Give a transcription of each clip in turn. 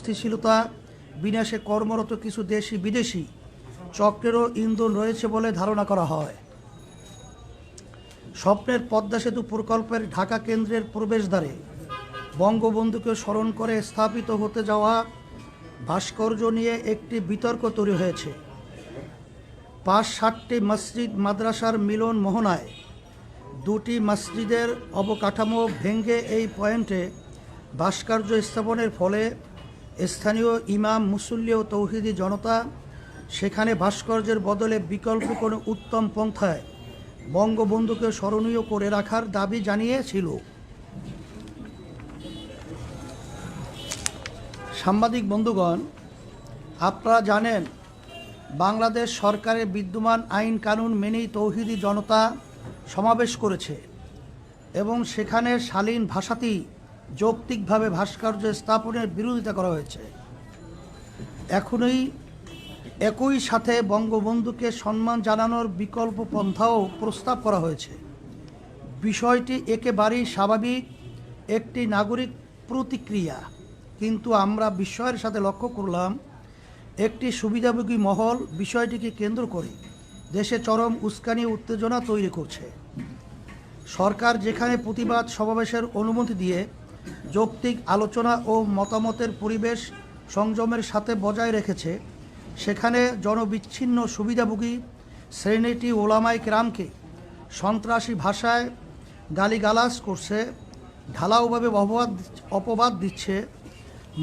স্থিতিশীলতা বিনাশে কর্মরত কিছু দেশি বিদেশি চক্রেরও ইন্ধন রয়েছে বলে ধারণা করা হয়। স্বপ্নের পদ্মা সেতু প্রকল্পের ঢাকা কেন্দ্রের প্রবেশদ্বারে বঙ্গবন্ধুকে স্মরণ করে স্থাপিত হতে যাওয়া ভাস্কর্য নিয়ে একটি বিতর্ক তৈরি হয়েছে। পাঁচ ষাটটি মসজিদ, মাদ্রাসার মিলন মোহনায় দুটি মসজিদের অবকাঠামো ভেঙে এই পয়েন্টে ভাস্কর্য স্থাপনের ফলে স্থানীয় ইমাম মুসল্লি ও তৌহিদি জনতা সেখানে ভাস্কর্যের বদলে বিকল্প কোনো উত্তম পন্থায় বঙ্গবন্ধুকে স্মরণীয় করে রাখার দাবি জানিয়েছিল। সাংবাদিক বন্ধুগণ, আপনারা জানেন, বাংলাদেশ সরকারের বিদ্যমান আইন কানুন মেনেই তৌহিদি জনতা সমাবেশ করেছে এবং সেখানে শালীন ভাষাতেই যৌক্তিকভাবে ভাস্কর্য স্থাপনের বিরোধিতা করা হয়েছে। এখনই একই সাথে বঙ্গবন্ধুকে সম্মান জানানোর বিকল্প পন্থাও প্রস্তাব করা হয়েছে। বিষয়টি একেবারেই স্বাভাবিক, একটি নাগরিক প্রতিক্রিয়া। কিন্তু আমরা বিষয়ের সাথে লক্ষ্য করলাম, একটি সুবিধাভোগী মহল বিষয়টিকে কেন্দ্র করে দেশে চরম উস্কানি উত্তেজনা তৈরি করছে। সরকার যেখানে প্রতিবাদ সমাবেশের অনুমতি দিয়ে যৌক্তিক আলোচনা ও মতামতের পরিবেশ সংযমের সাথে বজায় রেখেছে, সেখানে জনবিচ্ছিন্ন সুবিধাভোগী শ্রেণীটি ওলামাই কেরামকে সন্ত্রাসী ভাষায় গালিগালাজ করছে, ঢালাওভাবে অপবাদ অপবাদ দিচ্ছে,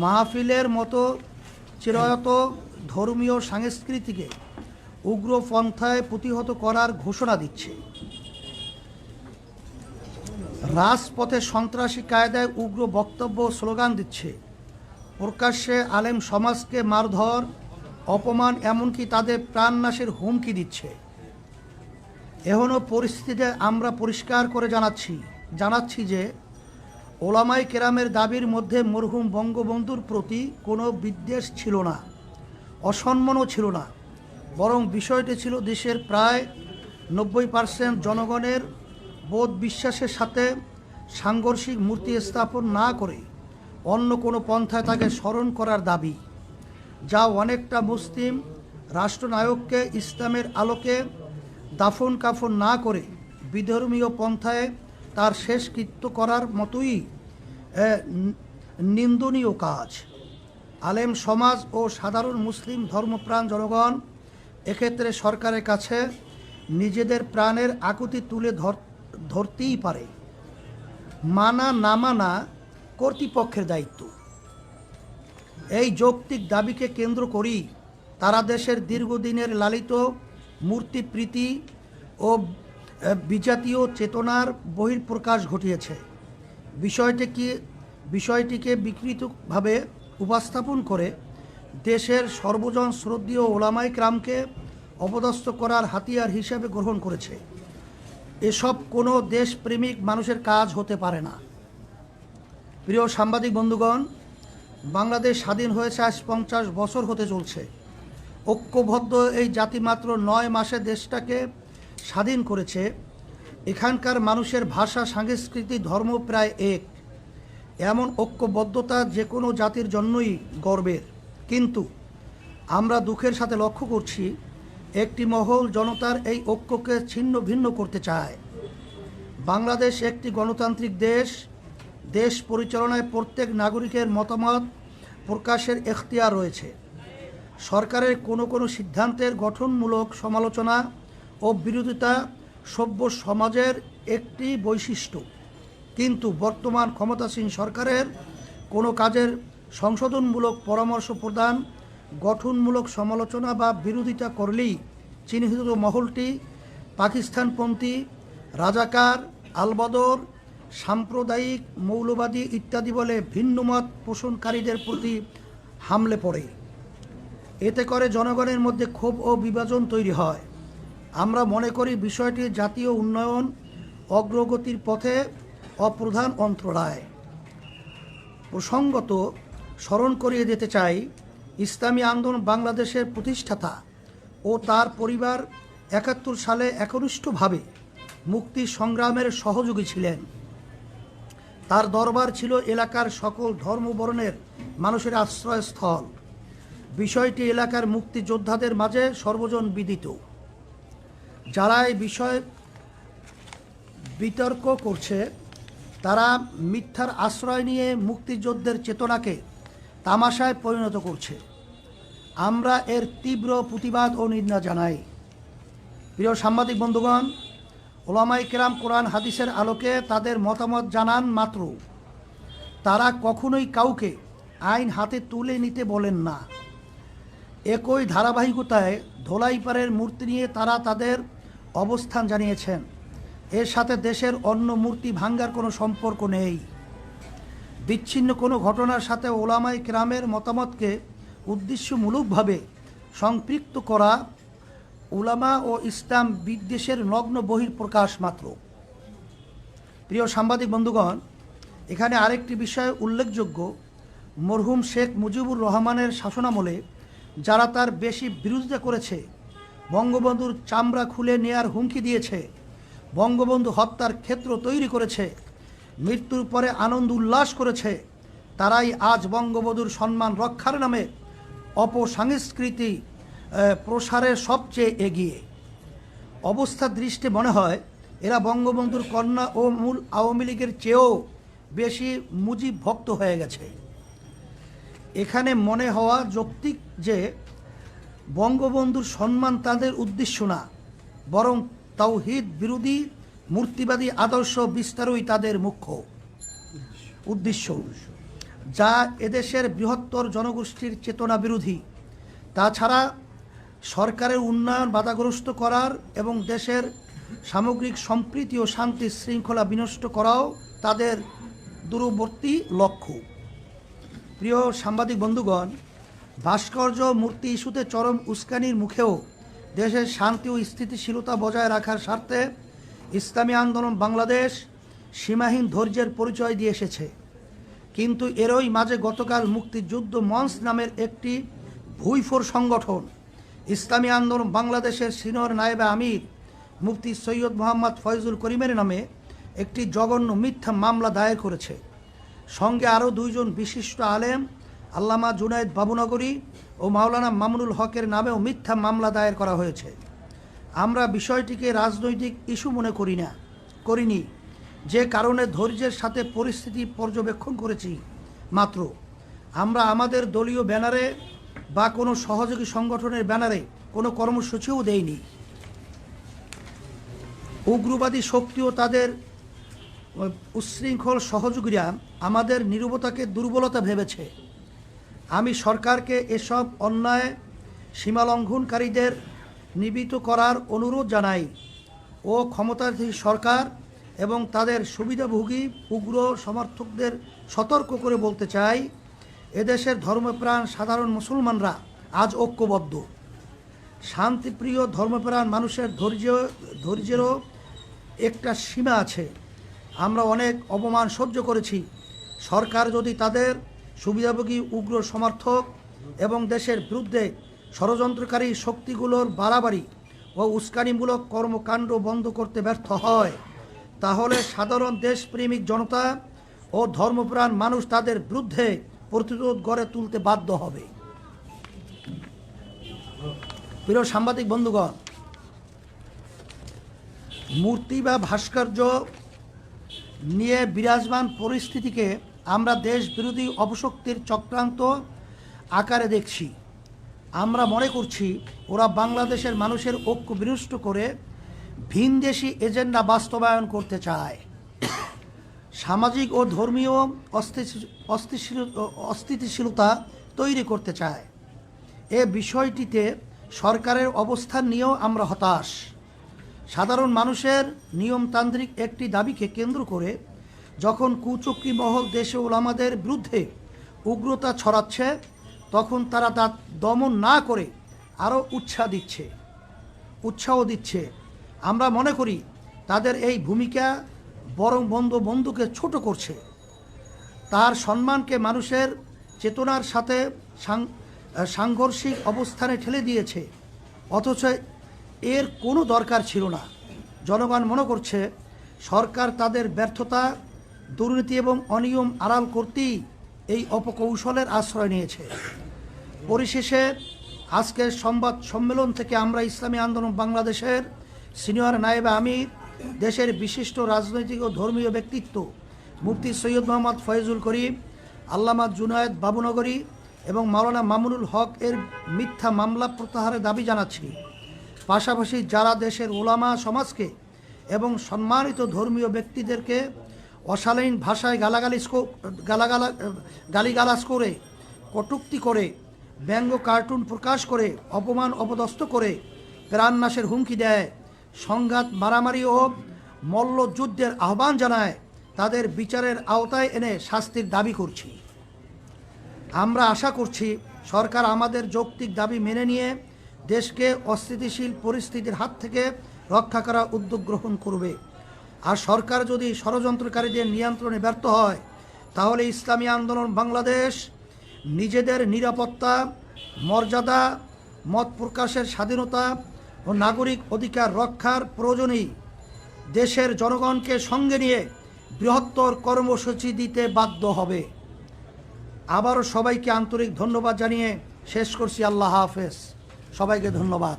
মাহফিলের মতো চিরায়ত ধর্মীয় সংস্কৃতিকে উগ্রপন্থায় প্রতিহত করার ঘোষণা দিচ্ছে। রাজপথে সন্ত্রাসী কায়দায় উগ্র বক্তব্য স্লোগান দিচ্ছে। প্রকাশ্যে আলেম সমাজকে মারধর, অপমান, এমনকি তাদের প্রাণনাশের হুমকি দিচ্ছে। এখনও পরিস্থিতিতে আমরা পরিষ্কার করে জানাচ্ছি জানাচ্ছি যে ওলামাই কেরামের দাবির মধ্যে মরহুম বঙ্গবন্ধুর প্রতি কোনো বিদ্বেষ ছিল না, অসম্মানও ছিল না। বরং বিষয়টি ছিল দেশের প্রায় নব্বই পার্সেন্ট জনগণের বোধ বিশ্বাসের সাথে সাংঘর্ষিক মূর্তি স্থাপন না করে অন্য কোনো পন্থায় তাকে স্মরণ করার দাবি, যা অনেকটা মুসলিম রাষ্ট্রনায়ককে ইসলামের আলোকে দাফন কাফন না করে বিধর্মীয় পন্থায় তার শেষকৃত্য করার মতোই নিন্দনীয় কাজ। আলেম সমাজ ও সাধারণ মুসলিম ধর্মপ্রাণ জনগণ এক্ষেত্রে সরকারের কাছে নিজেদের প্রাণের আকুতি তুলে ধর ধরতেই পারে। মানা না মানা কর্তৃপক্ষের দায়িত্ব। এই যৌক্তিক দাবিকে কেন্দ্র করেই তারা দেশের দীর্ঘদিনের লালিত মূর্তিপ্রীতি ও বিজাতীয় চেতনার বহির্প্রকাশ ঘটিয়েছে। বিষয়টিকে বিষয়টিকে বিকৃতভাবে উপস্থাপন করে দেশের সর্বজন শ্রদ্ধীয় ওলামাই ক্রামকে অপদস্থ করার হাতিয়ার হিসেবে গ্রহণ করেছে। এসব কোনো দেশপ্রেমিক মানুষের কাজ হতে পারে না। প্রিয় সাংবাদিক বন্ধুগণ, বাংলাদেশ স্বাধীন হয়েছে আজ পঞ্চাশ বছর হতে চলছে। ঐক্যবদ্ধ এই জাতি মাত্র নয় মাসে দেশটাকে স্বাধীন করেছে। এখানকার মানুষের ভাষা, সংস্কৃতি, ধর্ম প্রায় এক। এমন ঐক্যবদ্ধতা যে কোনো জাতির জন্যই গর্বের। কিন্তু আমরা দুঃখের সাথে লক্ষ্য করছি একটি মহল জনতার এই ঐক্যকে ছিন্ন ভিন্ন করতে চায়। বাংলাদেশ একটি গণতান্ত্রিক দেশ। দেশ পরিচালনায় প্রত্যেক নাগরিকের মতামত প্রকাশের এখতিয়ার রয়েছে। সরকারের কোনো কোনো সিদ্ধান্তের গঠনমূলক সমালোচনা ও বিরোধিতা সভ্য সমাজের একটি বৈশিষ্ট্য। কিন্তু বর্তমান ক্ষমতাসীন সরকারের কোনো কাজের সংশোধনমূলক পরামর্শ প্রদান গঠনমূলক সমালোচনা বা বিরোধিতা করলেই চিহ্নিত মহলটি পাকিস্তানপন্থী, রাজাকার, আলবদর, সাম্প্রদায়িক, মৌলবাদী ইত্যাদি বলে ভিন্নমত পোষণকারীদের প্রতি হামলে পড়ে। এতে করে জনগণের মধ্যে ক্ষোভ ও বিভাজন তৈরি হয়। আমরা মনে করি বিষয়টি জাতীয় উন্নয়ন, অগ্রগতির পথে অপ্রধান অন্তরায়। প্রসঙ্গত স্মরণ করিয়ে দিতে চাই ইসলামী আন্দোলন বাংলাদেশের প্রতিষ্ঠাতা ও তার পরিবার একাত্তর সালে একনিষ্ঠভাবে মুক্তি সংগ্রামের সহযোগী ছিলেন। তার দরবার ছিল এলাকার সকল ধর্মবর্ণের মানুষের আশ্রয়স্থল। বিষয়টি এলাকার মুক্তিযোদ্ধাদের মাঝে সর্বজন বিদিত। যারা এই বিষয়ে বিতর্ক করছে, তারা মিথ্যার আশ্রয় নিয়ে মুক্তিযোদ্ধের চেতনাকে তামাশায় পরিণত করছে। আমরা এর তীব্র প্রতিবাদ ও নিন্দা জানাই। প্রিয় সাংবাদিক বন্ধুগণ ওলামাই কেরাম কোরআন হাদিসের আলোকে তাদের মতামত জানান মাত্র। তারা কখনোই কাউকে আইন হাতে তুলে নিতে বলেন না। একই ধারাবাহিকতায় ধোলাইপাড়ের মূর্তি নিয়ে তারা তাদের অবস্থান জানিয়েছেন। এর সাথে দেশের অন্য মূর্তি ভাঙ্গার কোনো সম্পর্ক নেই। বিচ্ছিন্ন কোনো ঘটনার সাথে ওলামাই কেরামের মতামতকে উদ্দেশ্যমূলকভাবে সম্পৃক্ত করা উলামা ও ইসলাম বিদ্বেষের নগ্ন বহির প্রকাশ মাত্র। প্রিয় সাংবাদিক বন্ধুগণ, এখানে আরেকটি বিষয় উল্লেখযোগ্য। মরহুম শেখ মুজিবুর রহমানের শাসনামলে যারা তার বেশি বিরোধিতা করেছে, বঙ্গবন্ধুর চামড়া খুলে নেয়ার হুমকি দিয়েছে, বঙ্গবন্ধু হত্যার ক্ষেত্র তৈরি করেছে, মৃত্যুর পরে আনন্দ উল্লাস করেছে, তারাই আজ বঙ্গবন্ধুর সম্মান রক্ষার নামে অপসংস্কৃতি প্রসারে সবচেয়ে এগিয়ে। অবস্থার দৃষ্টি মনে হয়, এরা বঙ্গবন্ধুর কন্যা ও মূল আওয়ামী লীগের চেয়েও বেশি মুজিব ভক্ত হয়ে গেছে। এখানে মনে হওয়া যৌক্তিক যে, বঙ্গবন্ধুর সম্মান তাদের উদ্দেশ্য না, বরং তাওহিদ বিরোধী, মূর্তিবাদী আদর্শ বিস্তারই তাদের মুখ্য উদ্দেশ্য। যা এদেশের বৃহত্তর জনগোষ্ঠীর চেতনা বিরোধী। তাছাড়া সরকারের উন্নয়ন বাধাগ্রস্ত করার এবং দেশের সামগ্রিক সম্প্রীতি ও শান্তি শৃঙ্খলা বিনষ্ট করাও তাদের দূরবর্তী লক্ষ্য। প্রিয় সাংবাদিক বন্ধুগণ, ভাস্কর্য মূর্তি ইস্যুতে চরম উস্কানির মুখেও দেশের শান্তি ও স্থিতিশীলতা বজায় রাখার স্বার্থে ইসলামী আন্দোলন বাংলাদেশ সীমাহীন ধৈর্যের পরিচয় দিয়ে এসেছে। কিন্তু এরই মাঝে গতকাল মুক্তিযুদ্ধ মঞ্চ নামের একটি ভুইফোর সংগঠন, ইসলামী আন্দোলন বাংলাদেশের সিনিয়র নায়েবে আমির মুফতি সৈয়দ মোহাম্মদ ফয়জুল করিমের নামে একটি জঘন্য মিথ্যা মামলা দায়ের করেছে। সঙ্গে আরও দুইজন বিশিষ্ট আলেম, আল্লামা জুনায়েদ বাবুনগরী ও মাওলানা মামুনুল হকের নামেও মিথ্যা মামলা দায়ের করা হয়েছে। আমরা বিষয়টিকে রাজনৈতিক ইস্যু মনে করি না, করিনি। যে কারণে ধৈর্যের সাথে পরিস্থিতি পর্যবেক্ষণ করেছি। মাত্র, আমরা আমাদের দলীয় ব্যানারে বা কোনো সহযোগী সংগঠনের ব্যানারে কোনো কর্মসূচিও দেইনি। উগ্রবাদী শক্তি ও তাদের উচ্ছৃঙ্খল সহযোগীরা আমাদের নিরবতাকে দুর্বলতা ভেবেছে। আমি সরকারকে এসব অন্যায় সীমালঙ্ঘনকারীদের নিবিত করার অনুরোধ জানাই ও ক্ষমতাধীন সরকার এবং তাদের সুবিধাভোগী উগ্র সমর্থকদের সতর্ক করে বলতে চাই, এদেশের ধর্মপ্রাণ সাধারণ মুসলমানরা আজ ঐক্যবদ্ধ। শান্তিপ্রিয় ধর্মপ্রাণ মানুষের ধৈর্য, ধৈর্যেরও একটা সীমা আছে। আমরা অনেক অপমান সহ্য করেছি। সরকার যদি তাদের সুবিধাভোগী উগ্র সমর্থক এবং দেশের বিরুদ্ধে ষড়যন্ত্রকারী শক্তিগুলোর বাড়াবাড়ি ও উস্কানিমূলক কর্মকাণ্ড বন্ধ করতে ব্যর্থ হয়। তাহলে সাধারণ দেশপ্রেমিক জনতা ও ধর্মপ্রাণ মানুষ তাদের বিরুদ্ধে প্রতিরোধ গড়ে তুলতে বাধ্য হবে। প্রিয় সাংবাদিক বন্ধুগণ, মূর্তি বা ভাস্কর্য নিয়ে বিরাজমান পরিস্থিতিকে আমরা দেশ বিরোধী অপশক্তির চক্রান্ত আকারে দেখছি। আমরা মনে করছি ওরা বাংলাদেশের মানুষের ঐক্য বিনষ্ট করে ভিনদেশি এজেন্ডা বাস্তবায়ন করতে চায়। সামাজিক ও ধর্মীয় অস্থিতিশীল- অস্থিতিশীলতা তৈরি করতে চায়। এ বিষয়টিতে সরকারের অবস্থান নিয়েও আমরা হতাশ। সাধারণ মানুষের নিয়মতান্ত্রিক একটি দাবিকে কেন্দ্র করে যখন কুচক্রী মহল দেশে ওলামাদের বিরুদ্ধে উগ্রতা ছড়াচ্ছে, তখন তারা তা দমন না করে আরও উৎসাহ দিচ্ছে উৎসাহ দিচ্ছে। আমরা মনে করি তাদের এই ভূমিকা বরং বন্ধু বন্ধুকে ছোট করছে। তার সম্মানকে মানুষের চেতনার সাথে সাংঘর্ষিক অবস্থানে ঠেলে দিয়েছে। অথচ এর কোনো দরকার ছিল না। জনগণ মনে করছে, সরকার তাদের ব্যর্থতা, দুর্নীতি এবং অনিয়ম আড়াল করতেই এই অপকৌশলের আশ্রয় নিয়েছে। পরিশেষে আজকের সংবাদ সম্মেলন থেকে আমরা ইসলামী আন্দোলন বাংলাদেশের সিনিয়র নায়েবে আমির, দেশের বিশিষ্ট রাজনৈতিক ও ধর্মীয় ব্যক্তিত্ব, মুফতি সৈয়দ মোহাম্মদ ফয়জুল করিম, আল্লামা জুনায়েদ বাবুনগরী এবং মাওলানা মামুনুল হক এর মিথ্যা মামলা প্রত্যাহারের দাবি জানাচ্ছি। পাশাপাশি যারা দেশের ওলামা সমাজকে এবং সম্মানিত ধর্মীয় ব্যক্তিদেরকে অশালীন ভাষায় গালাগালিজ কো- গালাগালা, গালিগালাজ করে, কটুক্তি করে, ব্যঙ্গ কার্টুন প্রকাশ করে, অপমান অপদস্থ করে, প্রাণনাশের হুমকি দেয় সংঘাত, মারামারি ও মল্লযুদ্ধের আহ্বান জানায় তাদের বিচারের আওতায় এনে শাস্তির দাবি করছি। আমরা আশা করছি সরকার আমাদের যৌক্তিক দাবি মেনে নিয়ে দেশকে অস্থিতিশীল পরিস্থিতির হাত থেকে রক্ষা করার উদ্যোগ গ্রহণ করবে। আর সরকার যদি ষড়যন্ত্রকারীদের নিয়ন্ত্রণে ব্যর্থ হয়, তাহলে ইসলামী আন্দোলন বাংলাদেশ নিজেদের নিরাপত্তা, মর্যাদা, মত প্রকাশের স্বাধীনতা ও নাগরিক অধিকার রক্ষার প্রয়োজনেই দেশের জনগণকে সঙ্গে নিয়ে বৃহত্তর কর্মসূচি দিতে বাধ্য হবে। আবারও সবাইকে আন্তরিক ধন্যবাদ জানিয়ে শেষ করছি। আল্লাহ হাফেজ। সবাইকে ধন্যবাদ।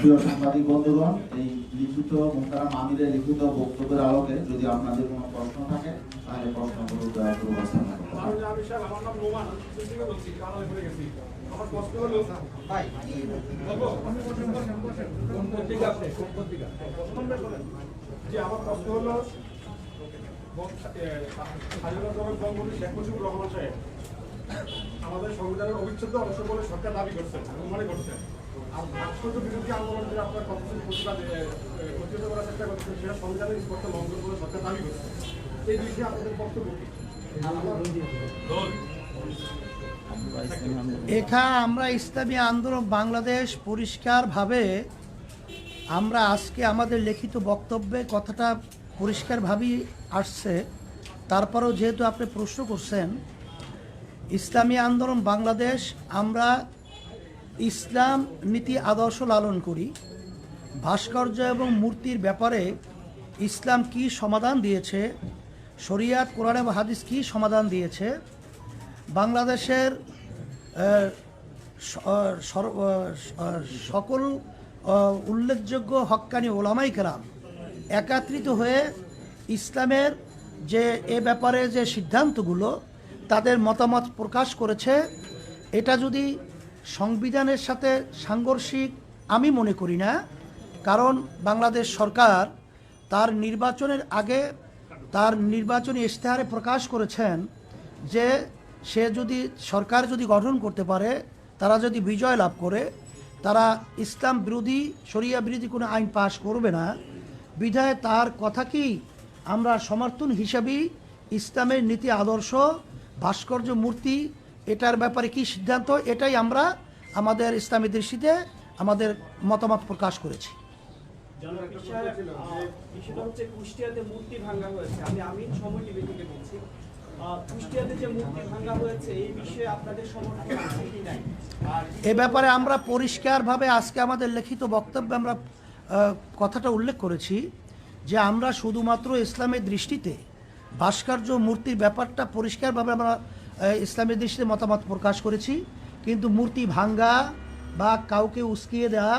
প্রিয় সাংবাদিক বন্ধুগণ এই লিখিত মোহতারাম আমিরের লিখিত বক্তব্যের আলোকে যদি আপনাদের কোনো প্রশ্ন থাকে তাহলে প্রশ্নগুলো দয়া করে উপস্থাপন করতে আমি আমি আমার নাম নোমান। আমি থেকে বলছি কানাডা করে গেছি। আমার কষ্ট হলো ভাই বলব? আমাদের সংবিধানের অবিচ্ছেদ্য অংশ বলে সরকার দাবি করছেন মনে করছেন, আর ভাস্কর্য বিরোধী আন্দোলন যে আপনার কর্মসূচি প্রতিবাদ করার চেষ্টা করছেন, সেটা সংবিধানের স্পষ্ট লঙ্ঘন বলে সরকার দাবি করছে। এই বিষয়ে আপনাদের বক্তব্য কি? এখা আমরা ইসলামী আন্দোলন বাংলাদেশ পরিষ্কারভাবে আমরা আজকে আমাদের লিখিত বক্তব্যে কথাটা পরিষ্কারভাবেই আসছে। তারপরেও যেহেতু আপনি প্রশ্ন করছেন, ইসলামী আন্দোলন বাংলাদেশ আমরা ইসলাম নীতি আদর্শ লালন করি। ভাস্কর্য এবং মূর্তির ব্যাপারে ইসলাম কি সমাধান দিয়েছে, শরিয়াত কোরআন এবং হাদিস কি সমাধান দিয়েছে, বাংলাদেশের সকল উল্লেখযোগ্য হক্কানি ওলামাই কেরাম একাত্রিত হয়ে ইসলামের যে এ ব্যাপারে যে সিদ্ধান্তগুলো, তাদের মতামত প্রকাশ করেছে। এটা যদি সংবিধানের সাথে সাংঘর্ষিক আমি মনে করি না, কারণ বাংলাদেশ সরকার তার নির্বাচনের আগে তার নির্বাচনী ইশতেহারে প্রকাশ করেছেন যে সে যদি সরকার যদি গঠন করতে পারে, তারা যদি বিজয় লাভ করে, তারা ইসলাম বিরোধী, শরিয়া বিরোধী কোনো আইন পাশ করবে না, বিধায় তার কথা কি আমরা সমর্থন হিসাবেই ইসলামের নীতি, আদর্শ, ভাস্কর্য, মূর্তি, এটার ব্যাপারে কি সিদ্ধান্ত? এটাই আমরা আমাদের ইসলামী দৃষ্টিতে আমাদের মতামত প্রকাশ করেছি। হচ্ছে কুষ্টিয়াতে মূর্তি হয়েছে। আমি সময় কুষ্টিয়াতে যে মূর্তি ভাঙা হয়েছে এই বিষয়ে আপনাদের সমর্থন আছে কি নাই? এ ব্যাপারে আমরা পরিষ্কারভাবে আজকে আমাদের লিখিত বক্তব্যে আমরা কথাটা উল্লেখ করেছি যে আমরা শুধুমাত্র ইসলামের দৃষ্টিতে ভাস্কর্য মূর্তির ব্যাপারটা পরিষ্কারভাবে আমরা ইসলামের দৃষ্টিতে মতামত প্রকাশ করেছি। কিন্তু মূর্তি ভাঙ্গা বা কাউকে উস্কিয়ে দেওয়া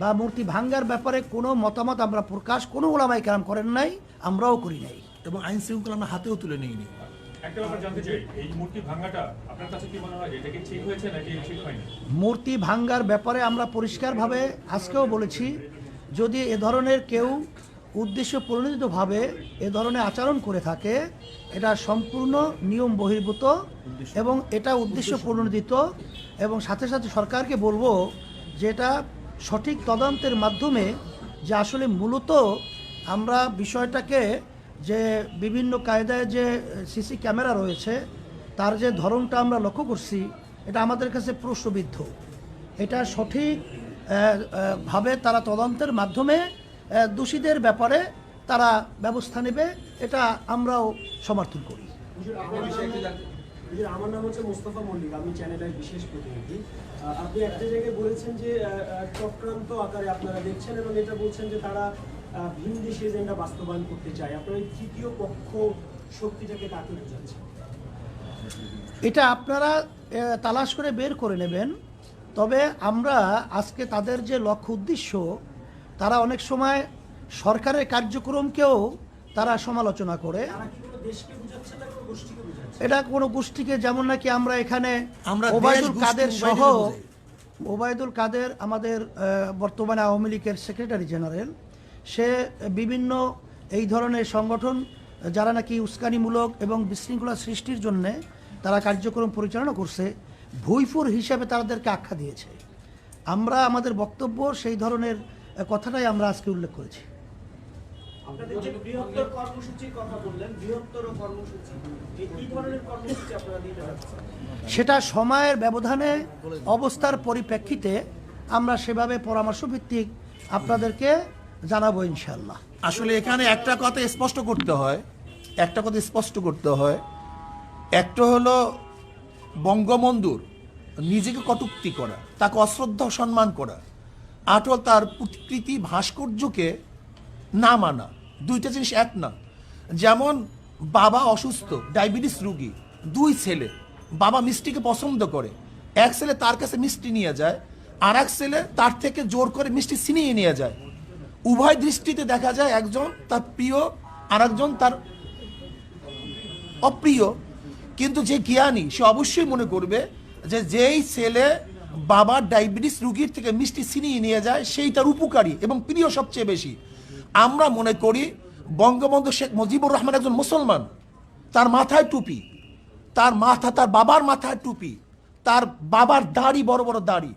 বা মূর্তি ভাঙ্গার ব্যাপারে কোনো মতামত আমরা প্রকাশ কোনো ওলামাই কালাম করেন নাই আমরাও করি নাই। এবং আইন শৃঙ্খলা আমরা হাতেও তুলে নিইনি। একটা ব্যাপার জানতে চাই এই মূর্তি ভাঙাটা আপনার কাছে কি মনে হয় এটা কি ঠিক হয়েছে নাকি ঠিক হয়নি? মূর্তি ভাঙ্গার ব্যাপারে আমরা পরিষ্কারভাবে আজকেও বলেছি যদি এ ধরনের কেউ উদ্দেশ্য প্রণোদিতভাবে এ ধরনের আচরণ করে থাকে এটা সম্পূর্ণ নিয়ম বহির্ভূত এবং এটা উদ্দেশ্য প্রণোদিত এবং সাথে সাথে সরকারকে বলব যে এটা সঠিক তদন্তের মাধ্যমে যে আসলে মূলত আমরা বিষয়টাকে যে বিভিন্ন কায়দায় যে সিসি ক্যামেরা রয়েছে, তার যে ধরনটা আমরা লক্ষ্য করছি, এটা আমাদের কাছে প্রশ্নবিদ্ধ। এটা সঠিক ভাবে তারা তদন্তের মাধ্যমে দোষীদের ব্যাপারে তারা ব্যবস্থা নেবে, এটা আমরাও সমর্থন করি। আমার নাম- হচ্ছে মোস্তফা মল্লিক, আমি চ্যানেলের বিশেষ প্রতিনিধি। আপনি একটা জায়গায় বলেছেন যে চক্রান্ত আকারে আপনারা দেখছেন এবং এটা বলছেন যে তারা আহ, ভিন দেশে এজেন্ডা বাস্তবায়ন করতে চায় আপনার এই তৃতীয় পক্ষ শক্তিটাকে কাকে বোঝাচ্ছে এটা আপনারা তালাশ করে বের করে নেবেন। তবে আমরা আজকে তাদের যে লক্ষ্য উদ্দেশ্য তারা অনেক সময় সরকারের কার্যক্রমকেও তারা সমালোচনা করে। এটা কোনো গোষ্ঠীকে যেমন নাকি আমরা এখানে আমরা ওবায়দুল কাদের সহ ওবায়দুল কাদের আমাদের বর্তমানে আওয়ামী লীগের সেক্রেটারি জেনারেল। সে বিভিন্ন এই ধরনের সংগঠন যারা নাকি উস্কানিমূলক এবং বিশৃঙ্খলা সৃষ্টির জন্য তারা কার্যক্রম পরিচালনা করছে ভুইফুর হিসাবে তাদেরকে আখ্যা দিয়েছে। আমরা আমাদের বক্তব্য সেই ধরনের কথাটাই আমরা আজকে উল্লেখ করেছি। সেটা সময়ের ব্যবধানে অবস্থার পরিপ্রেক্ষিতে আমরা সেভাবে পরামর্শ ভিত্তিক আপনাদেরকে জানাব ইনশাল্লাহ আসলে এখানে একটা কথা স্পষ্ট করতে হয়, একটা কথা স্পষ্ট করতে হয়। একটা হলো বঙ্গবন্ধুর নিজেকে কটুক্তি করা, তাকে অশ্রদ্ধা সম্মান করা। আটল তার প্রতিকৃতি ভাস্কর্যকে না মানা, দুইটা জিনিস এক না। যেমন বাবা অসুস্থ, ডায়াবেটিস রুগী, দুই ছেলে, বাবা মিষ্টিকে পছন্দ করে। এক ছেলে তার কাছে মিষ্টি নিয়ে যায় আর এক ছেলে তার থেকে জোর করে মিষ্টি ছিনিয়ে নিয়ে যায়। উভয় দৃষ্টিতে দেখা যায় একজন তার প্রিয় আর একজন তার অপ্রিয়। কিন্তু যে জ্ঞানী সে অবশ্যই মনে করবে যে যেই ছেলে বাবার ডায়াবেটিস রুগীর থেকে মিষ্টি ছিনিয়ে নিয়ে যায়, সেই তার উপকারী এবং প্রিয় সবচেয়ে বেশি। আমরা মনে করি বঙ্গবন্ধু শেখ মুজিবুর রহমান একজন মুসলমান। তার মাথায় টুপি, তার মাথা, তার বাবার মাথায় টুপি, তার বাবার দাড়ি বড় বড় দাড়ি।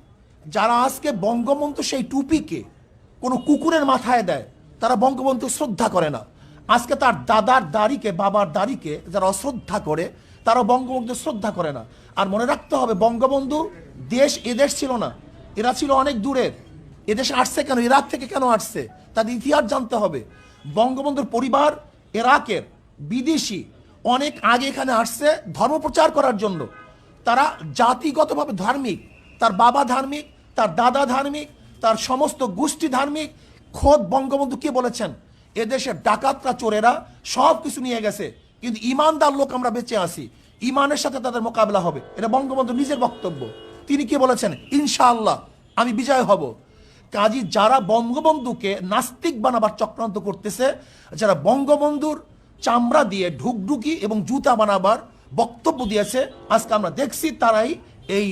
যারা আজকে বঙ্গবন্ধু সেই টুপিকে কোনো কুকুরের মাথায় দেয়, তারা বঙ্গবন্ধু শ্রদ্ধা করে না। আজকে তার দাদার দাড়িকে, বাবার দাড়িকে যারা অশ্রদ্ধা করে, তারা বঙ্গবন্ধু শ্রদ্ধা করে না। আর মনে রাখতে হবে, বঙ্গবন্ধু দেশ এদেশ ছিল না। এরা ছিল অনেক দূরের। এদেশে আসছে কেন? ইরাক থেকে কেন আসছে? তাদের ইতিহাস জানতে হবে। বঙ্গবন্ধুর পরিবার ইরাকের বিদেশি। অনেক আগে এখানে আসছে ধর্ম প্রচার করার জন্য। তারা জাতিগতভাবে ধার্মিক। তার বাবা ধার্মিক, তার দাদা ধার্মিক তার সমস্ত গোষ্ঠী ধার্মিক, খোদ বঙ্গবন্ধু কে বলেছেন? এদেশের ডাকাতরা, চোরেরা সব কিছু নিয়ে গেছে, কিন্তু ইমানদার লোক আমরা বেঁচে আসি ইমানের সাথে তাদের মোকাবেলা হবে। এটা বঙ্গবন্ধু নিজের বক্তব্য। তিনি কি বলেছেন? ইনশাআল্লাহ, আমি বিজয় হব। কাজী, যারা বঙ্গবন্ধুকে নাস্তিক বানাবার চক্রান্ত করতেছে, যারা বঙ্গবন্ধুর চামড়া দিয়ে ঢুকঢুকি এবং জুতা বানাবার বক্তব্য দিয়েছে, আজকে আমরা দেখছি তারাই এই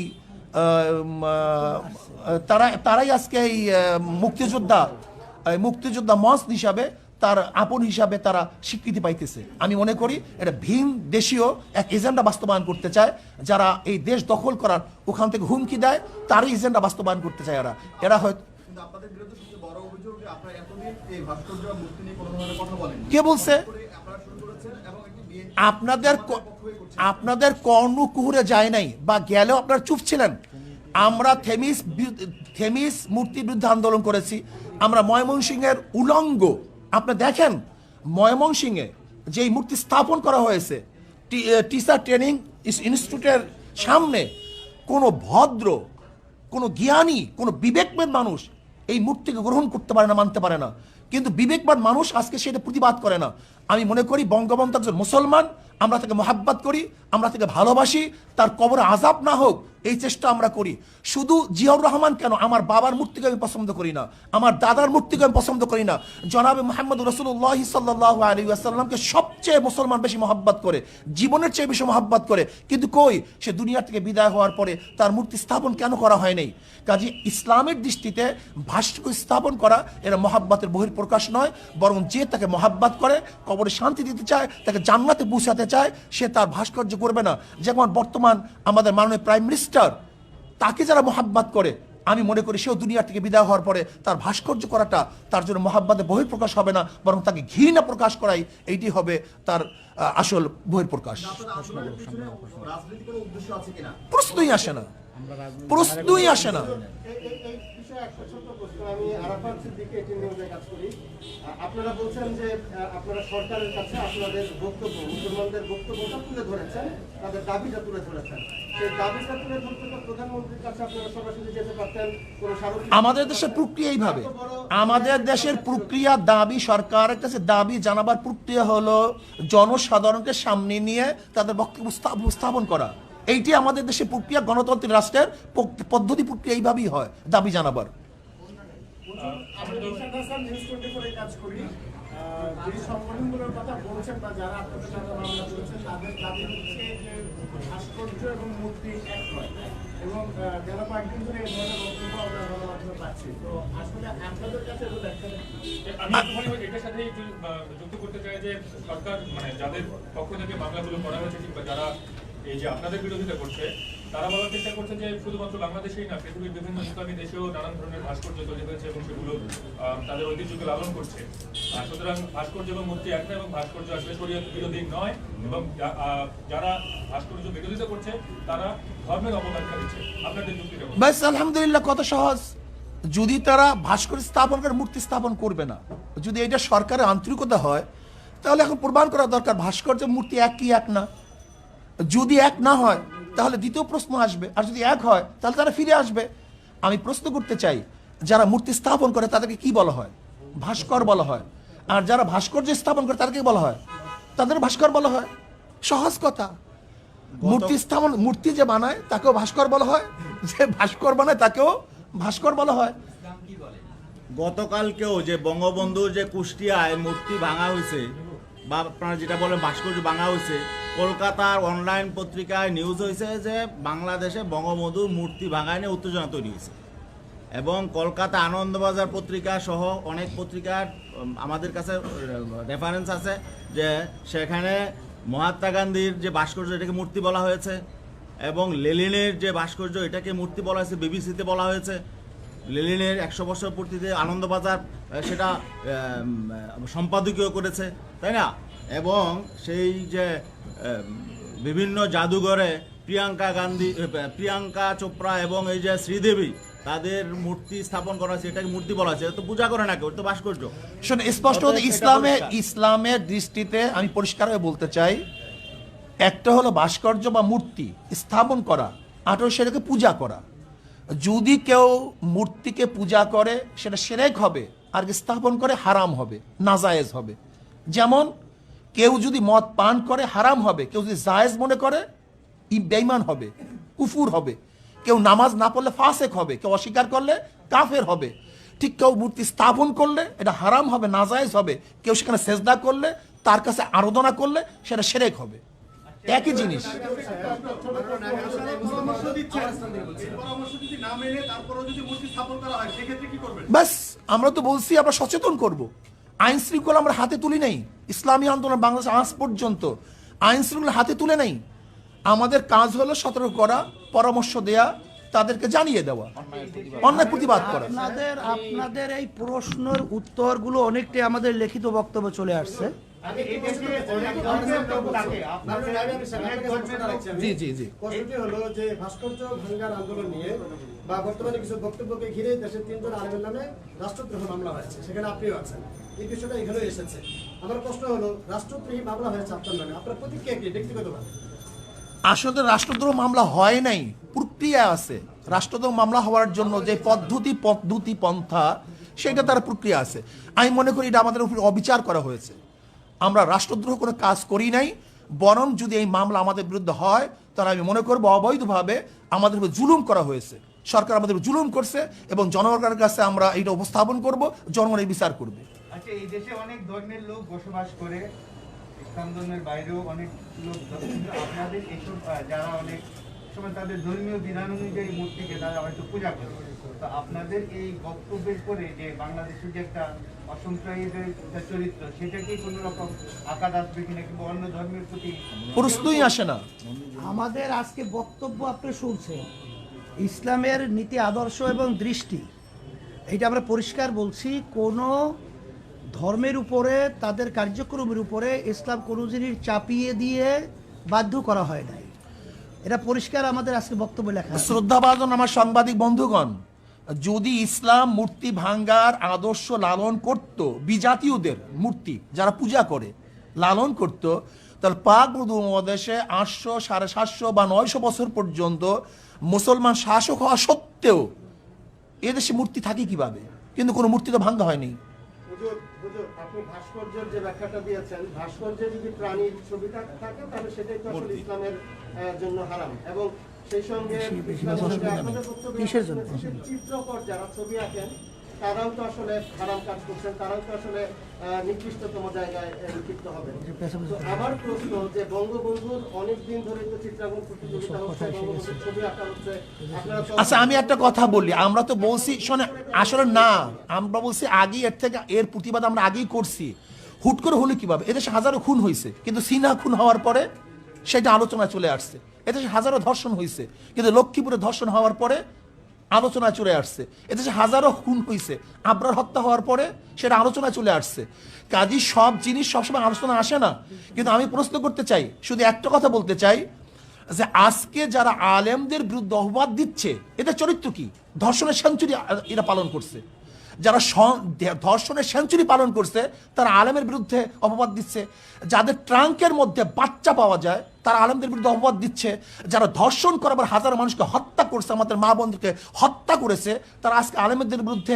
তারা তারাই আজকে এই মুক্তিযোদ্ধা মুক্তিযোদ্ধা মঞ্চ হিসাবে তার আপন হিসাবে তারা স্বীকৃতি পাইতেছে। আমি মনে করি এটা ভিন দেশীয় এক এজেন্ডা বাস্তবায়ন করতে চায় যারা এই দেশ দখল করার ওখান থেকে হুমকি দেয় তারই এজেন্ডা বাস্তবায়ন করতে চায় এরা। এরা হয়তো কে বলছে আপনারা শুরু করেছেন এবং একটি বিএনপি আপনাদের আপনাদের কর্ণকুহুরে যায় নাই, বা গেলেও আপনারা চুপ ছিলেন। আমরা থেমিস থেমিস মূর্তির বিরুদ্ধে আন্দোলন করেছি। আমরা ময়মনসিংহের উলঙ্গ। আপনি দেখেন, ময়মনসিংহে যেই মূর্তি স্থাপন করা হয়েছে টিচার ট্রেনিং ইনস্টিটিউটের সামনে কোনো ভদ্র, কোনো জ্ঞানী, কোনো বিবেকবান মানুষ এই মূর্তিকে গ্রহণ করতে পারে না, মানতে পারে না। কিন্তু বিবেকবান মানুষ আজকে সেটা প্রতিবাদ করে না। আমি মনে করি বঙ্গবন্ধু একজন মুসলমান, আমরা তাকে মোহাব্বাত করি, আমরা তাকে ভালোবাসি, তার কবর আজাব না হোক এই চেষ্টা আমরা করি। শুধু জিয়াউর রহমান কেন? আমার বাবার মূর্তিকে আমি পছন্দ করি না। আমার দাদার মূর্তিকে আমি পছন্দ করি না। জনাবে মোহাম্মদ রসুল্লাহ সাল্লাহ আলী আসাল্লামকে সবচেয়ে মুসলমান বেশি মহাব্বাত করে, জীবনের চেয়ে বেশি মহাব্বাত করে। কিন্তু কই? সে দুনিয়া থেকে বিদায় হওয়ার পরে তার মূর্তি স্থাপন কেন করা হয় নাই? কাজে ইসলামের দৃষ্টিতে ভাস্কর্য স্থাপন করা এরা মহাব্বাতের বহির্প্রকাশ নয়, বরং যে তাকে মহাব্বাত করে, কবরে শান্তি দিতে চায়, তাকে জান্নাতে পৌঁছাতে চায়, সে তার ভাস্কর্য করবে না। যেমন বর্তমান আমাদের মাননীয় প্রাইম মিনিস্টার তাকে যারা মহাব্বাত করে আমি মনে করি সেও দুনিয়া থেকে বিদায় হওয়ার পরে তার ভাস্কর্য করাটা তার জন্য মহাব্বাদে বহিঃপ্রকাশ হবে না বরং তাকে ঘৃণা প্রকাশ করাই এইটি হবে তার আসল কিনা? প্রশ্নই আসে না। প্রশ্নই আসে না। আপনারা বলছেন যে আপনারা সরকারের কাছে আপনাদের বক্তব্য মুসলমানদের বক্তব্যটা তুলে ধরেছেন তাদের দাবিটা তুলে ধরেছেন। আমাদের দেশের প্রক্রিয়া এইভাবে। আমাদের দেশের প্রক্রিয়া দাবি সরকারের কাছে দাবি জানাবার প্রক্রিয়া হলো জনসাধারণকে সামনে নিয়ে তাদের বক্তব্য উপস্থা- উপস্থাপন করা। এইটি আমাদের দেশে প্রক্রিয়া গণতান্ত্রিক রাষ্ট্রের পদ্ধতি প্রক্রিয়া এইভাবেই হয় দাবি জানাবার। আমরা ইরশাদ হাসান নিউজ টোয়েন্টি ফোরে কাজ করি আহ, যে সংগঠনগুলোর কথা বলছেন বা যারা আপনাদের মামলা করেছেন তাদের দাবি হচ্ছে যে ভাস্কর্য এবং মূর্তি এক নয় এবং গেল কয়েকদিন ধরে এই ধরনের বক্তব্য আমরা গণমাধ্যমে পাচ্ছি তো আসলে আপনাদের কাছে এগুলো দেখেন আমি এটার সাথে যুক্ত করতে চাই যে সরকার মানে যাদের পক্ষ থেকে মামলাগুলো করা হয়েছে কিংবা যারা এই যে আপনাদের বিরোধিতা করছে, তারা বলার চেষ্টা করছে যে শুধুমাত্র বাংলাদেশেই না, পৃথিবীর বিভিন্ন ইসলামী দেশেও নানান ধরনের ভাস্কর্য তৈরি হয়েছে এবং সেগুলো তাদের ঐতিহ্যকে লালন করছে। সুতরাং ভাস্কর্য এবং মূর্তি এক না এবং ভাস্কর্য আসলে শরীয়ত বিরোধী নয় এবং যারা ভাস্কর্য বিরোধিতা করছে, তারা ধর্মের অবদানটা দিচ্ছে। আপনাদের যুক্তিটা। ব্যাস আলহামদুলিল্লাহ কত সহজ। যদি তারা ভাস্কর স্থাপন করে মূর্তি স্থাপন করবে না, যদি এটা সরকারের আন্তরিকতা হয়, তাহলে এখন প্রমাণ করা দরকার, ভাস্কর্য মূর্তি এক কি এক না। যদি এক না হয় তাহলে দ্বিতীয় প্রশ্ন আসবে। আর যদি এক হয় তাহলে তারা ফিরে আসবে। আমি প্রশ্ন করতে চাই যারা মূর্তি স্থাপন করে তাদেরকে কি বলা হয়? ভাস্কর বলা হয়। আর যারা ভাস্কর্য স্থাপন করে তাদেরকে বলা হয়? তাদের ভাস্কর বলা হয়। সহজ কথা। মূর্তি স্থাপন মূর্তি যে বানায় তাকেও ভাস্কর বলা হয়। যে ভাস্কর বানায় তাকেও ভাস্কর বলা হয়। গতকালকেও যে বঙ্গবন্ধুর যে কুষ্টিয়ায় মূর্তি ভাঙা হয়েছে বা আপনারা যেটা বলেন ভাস্কর্য ভাঙা হয়েছে কলকাতার অনলাইন পত্রিকায় নিউজ হয়েছে যে বাংলাদেশে বঙ্গবন্ধুর মূর্তি ভাঙায় নিয়ে উত্তেজনা তৈরি হয়েছে। এবং কলকাতা আনন্দবাজার পত্রিকা সহ অনেক পত্রিকার আমাদের কাছে রেফারেন্স আছে যে সেখানে মহাত্মা গান্ধীর যে ভাস্কর্য এটাকে মূর্তি বলা হয়েছে এবং লেলিনের যে ভাস্কর্য এটাকে মূর্তি বলা হয়েছে বিবিসিতে বলা হয়েছে। লেলিনের একশো বছর পূর্তিতে আনন্দবাজার সেটা সম্পাদকীয় করেছে, তাই না? এবং সেই যে বিভিন্ন জাদুঘরে প্রিয়াঙ্কা গান্ধী প্রিয়াঙ্কা চোপড়া এবং এই যে শ্রীদেবী তাদের মূর্তি স্থাপন করা হয়েছে এটাকে মূর্তি বলা হয়েছে। তো পূজা করে না কেউ তো ভাস্কর্য। শোনো স্পষ্ট অতএব এটা ইসলামে ইসলামের দৃষ্টিতে আমি পরিষ্কারভাবে বলতে চাই একটা হলো ভাস্কর্য বা মূর্তি স্থাপন করা আর হলো সেটাকে পূজা করা। যদি কেউ মূর্তিকে পূজা করে সেটা সেরেক হবে আর স্থাপন করে হারাম হবে নাজায়েজ হবে। যেমন কেউ যদি মদ পান করে হারাম হবে। কেউ যদি জায়েজ মনে করে বেইমান হবে কুফুর হবে। কেউ নামাজ না পড়লে ফাসেক হবে কেউ অস্বীকার করলে কাফের হবে। ঠিক কেউ মূর্তি স্থাপন করলে এটা হারাম হবে নাজায়েজ হবে। কেউ সেখানে সেজদা করলে তার কাছে আরাধনা করলে সেটা সেরেক হবে। একই জিনিস। ব্যাস আমরা তো বলছি আমরা সচেতন করব। আইন শৃঙ্খলা আমরা হাতে তুলি নাই। ইসলামী আন্দোলন বাংলাদেশ আজ পর্যন্ত আইন শৃঙ্খলা হাতে তুলে নেই। আমাদের কাজ হলো সতর্ক করা, পরামর্শ দেয়া, তাদেরকে জানিয়ে দেওয়া। অন্যায় প্রতিবাদ করা। আপনাদের আপনাদের এই প্রশ্নের উত্তরগুলো অনেকটাই আমাদের লিখিত বক্তব্য চলে আসছে। জি জি জি। প্রশ্নটি হলো যে ভাস্কর্য ভাঙ্গার আন্দোলন নিয়ে বা বর্তমানে কিছু বক্তব্যকে ঘিরে দেশের তিনজন আলেমের নামে রাষ্ট্রদ্রোহ মামলা হয়েছে। সেখানে আপনিও আছেন। এই বিষয়টা এখানে এসেছে। আমার প্রশ্ন হলো রাষ্ট্রদ্রোহী মামলা হয়েছে আপনার নামে। আপনার প্রতিক্রিয়া কি? ব্যক্তিগতভাবে আসলে রাষ্ট্রদ্রোহ মামলা হয় নাই প্রক্রিয়া আছে। রাষ্ট্রদ্রোহ মামলা হওয়ার জন্য যে পদ্ধতি পদ্ধতি পন্থা সেটা তার প্রক্রিয়া আছে। আমি মনে করি এটা আমাদের উপর অবিচার করা হয়েছে। আমরা রাষ্ট্রদ্রোহ কোনো কাজ করি নাই, বরং যদি এই মামলা আমাদের বিরুদ্ধে হয়, তাহলে আমি মনে করব অবৈধভাবে আমাদের উপর জুলুম করা হয়েছে। সরকার আমাদের জুলুম করছে এবং জনগণের কাছে আমরা এটা উপস্থাপন করব, জনগণ এই বিচার করবে। আচ্ছা এই দেশে অনেক ধর্মের লোক বসবাস করে, ইসলাম ধর্মের বাইরেও অনেক লোক আপনাদের এইসব যারা অনেক সময় তাদের ধর্মীয় বিধান অনুযায়ী মূর্তিকে তারা হয়তো পূজা করে। তো আপনাদের এই বক্তব্যের পরে যে বাংলাদেশের যে একটা অসম্প্রদায়ের চরিত্র সেটা কি কোনো রকম আঘাত আসবে কিনা কিংবা অন্য ধর্মের প্রতি প্রশ্নই আসে না? আমাদের আজকে বক্তব্য আপনি শুনছেন। ইসলামের নীতি আদর্শ এবং দৃষ্টি এটা আমরা পরিষ্কার বলছি কোনো ধর্মের উপরে তাদের কার্যক্রমের উপরে ইসলাম কোনো জিনিস চাপিয়ে দিয়ে বাধ্য করা হয় নাই। এটা পরিষ্কার আমাদের আজকে বক্তব্য লেখা আছে। শ্রদ্ধাভাজন আমার সাংবাদিক বন্ধুগণ, যদি ইসলাম মূর্তি ভাঙ্গার আদর্শ লালন করত, বিজাতীয়দের মূর্তি যারা পূজা করে, লালন করত, তাহলে পাক উপমহাদেশে আটশো সাড়ে সাতশো বা নয়শো বছর পর্যন্ত মুসলমান শাসক হওয়া সত্ত্বেও এদেশে মূর্তি থাকে কীভাবে কিন্তু কোনো মূর্তি তো ভাঙ্গা হয়নি ভাস্কর্যের যে ব্যাখ্যাটা দিয়েছেন ভাস্কর্যে যদি প্রাণীর ছবি থাকে তাহলে সেটাই তো আসলে ইসলামের আহ, জন্য হারাম। এবং সেই সঙ্গে আপনাদের বক্তব্যে চিত্রকর যারা ছবি আঁকেন তারাও তো আসলে হারাম কাজ করছেন তারাও তো আসলে নিকৃষ্টতম জায়গায় হবেন। তো আমার প্রশ্ন যে বঙ্গবন্ধুর অনেক দিন ধরে তো চিত্রাঙ্কন প্রতিযোগিতা হচ্ছে বঙ্গবন্ধুর ছবি আঁকা হচ্ছে। আচ্ছা আমি একটা কথা বলি। আমরা তো বলছি শোনে আসলে না আমরা বলছি আগে এর থেকে এর প্রতিবাদ আমরা আগেই করছি। হুট করে হলো কীভাবে? এদেশে হাজারো খুন হয়েছে কিন্তু সিনহা খুন হওয়ার পরে সেটা আলোচনায় চলে আসছে। এদেশে হাজারো ধর্ষণ হয়েছে কিন্তু লক্ষ্মীপুরে ধর্ষণ হওয়ার পরে আলোচনায় চলে আসছে। এদেশে হাজারো খুন হয়েছে আবরার হত্যা হওয়ার পরে সেটা আলোচনা চলে আসছে। কাজী সব জিনিস সবসময় আলোচনা আসে না। কিন্তু আমি প্রশ্ন করতে চাই, শুধু একটা কথা বলতে চাই, যে আজকে যারা আলেমদের বিরুদ্ধে অহবাদ দিচ্ছে এটা চরিত্র কি? ধর্ষণের সেঞ্চুরি এরা পালন করছে। যারা ধর্ষণের সেঞ্চুরি পালন করছে, তারা আলেমের বিরুদ্ধে অপবাদ দিচ্ছে। যাদের ট্রাঙ্কের মধ্যে বাচ্চা পাওয়া যায়, তারা আলেমদের বিরুদ্ধে অপবাদ দিচ্ছে। যারা ধর্ষণ করাবার হাজার মানুষকে হত্যা করছে, আমাদের মা বোনদেরকে হত্যা করেছে, তারা আজকে আলেমদের বিরুদ্ধে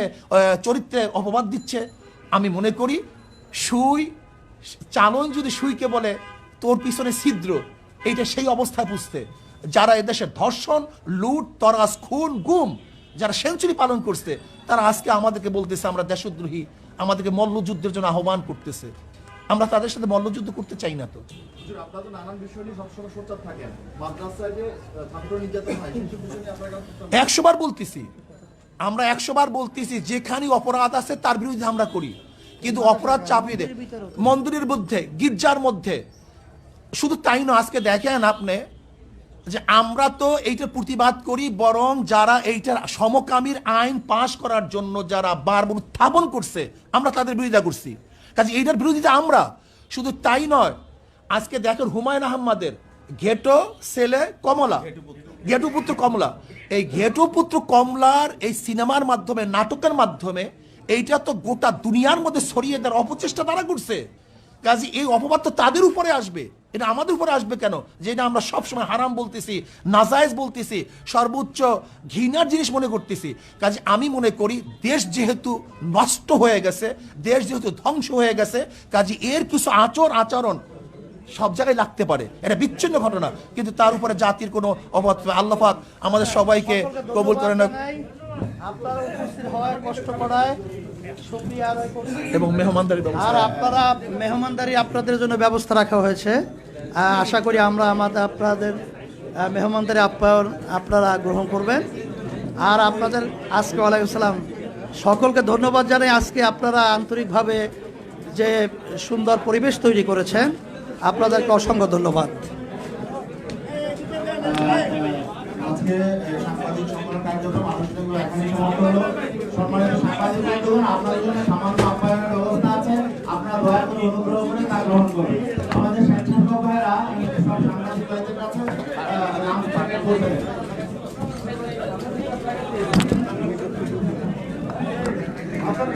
চরিত্রে অপবাদ দিচ্ছে। আমি মনে করি, সুই চালন যদি সুইকে বলে, তোর পিছনে ছিদ্র, এইটা সেই অবস্থায় বুঝতে যারা এদেশে ধর্ষণ, লুট তরাস খুন, গুম যারা সেঞ্চুরি পালন করছে তারা আজকে আমাদেরকে বলতেছে আমরা দেশদ্রোহী আমাদেরকে মল্লযুদ্ধের জন্য আহ্বান করতেছে। আমরা তাদের সাথে মল্লযুদ্ধ করতে চাই না তো। একশো বার বলতেছি। আমরা একশো বার বলতেছি যেখানে অপরাধ আছে তার বিরুদ্ধে আমরা করি। কিন্তু অপরাধ চাপিয়ে দেয়। মন্দিরের মধ্যে গির্জার মধ্যে শুধু তাই না আজকে দেখেন আপনি যে আমরা তো এইটার প্রতিবাদ করি, বরং যারা এইটার সমকামীর আইন পাশ করার জন্য যারা বারবার উত্থাপন করছে, আমরা তাদের বিরোধিতা করছি। কাজে এইটার বিরোধিতা আমরা। শুধু তাই নয়, আজকে দেখেন হুমায়ুন আহম্মদের ঘেটো ছেলে কমলা। ঘেটু পুত্র কমলা। এই ঘেটু পুত্র কমলার এই সিনেমার মাধ্যমে, নাটকের মাধ্যমে, এইটা তো গোটা দুনিয়ার মধ্যে ছড়িয়ে দেওয়ার অপচেষ্টা তারা করছে। কাজে এই অপবাদ তো তাদের উপরে আসবে। এটা আমাদের উপরে আসবে কেন? যেটা আমরা সবসময় হারাম বলতেছি নাজায়েজ বলতেছি সর্বোচ্চ ঘৃণার জিনিস মনে করতেছি। কাজে আমি মনে করি দেশ যেহেতু নষ্ট হয়ে গেছে দেশ যেহেতু ধ্বংস হয়ে গেছে কাজে এর কিছু আচর আচরণ সব জায়গায় লাগতে পারে। এটা বিচ্ছিন্ন ঘটনা। কিন্তু তার উপরে জাতির কোনো অবাধ আল্লাহ পাক আমাদের সবাইকে কবুল করে না আপনারা উপস্থিত হওয়ার কষ্ট করায় শুক্রিয়া আদায় করছি। এবং মেহমানদারি আর আপনারা মেহমানদারি আপনাদের জন্য ব্যবস্থা রাখা হয়েছে। আশা করি আমরা আমাদের আপনাদের মেহমানদের আপ্যায়ন আপনারা গ্রহণ করবেন। আর আপনাদের আজকে ওয়ালাইকুম সালাম। সকলকে ধন্যবাদ জানাই আজকে আপনারা আন্তরিকভাবে যে সুন্দর পরিবেশ তৈরি করেছেন, আপনাদেরকে অসংখ্য ধন্যবাদ। আপনাদের জন্য সামান্য আপ্যায়নের ব্যবস্থা আছে। আপনারা দয়া করে অনুগ্রহ করে তা গ্রহণ করুন। ভাইরা সব সাংবাদিক ভাইদের কাছে নাম পাঠিয়ে বলবেন আপনার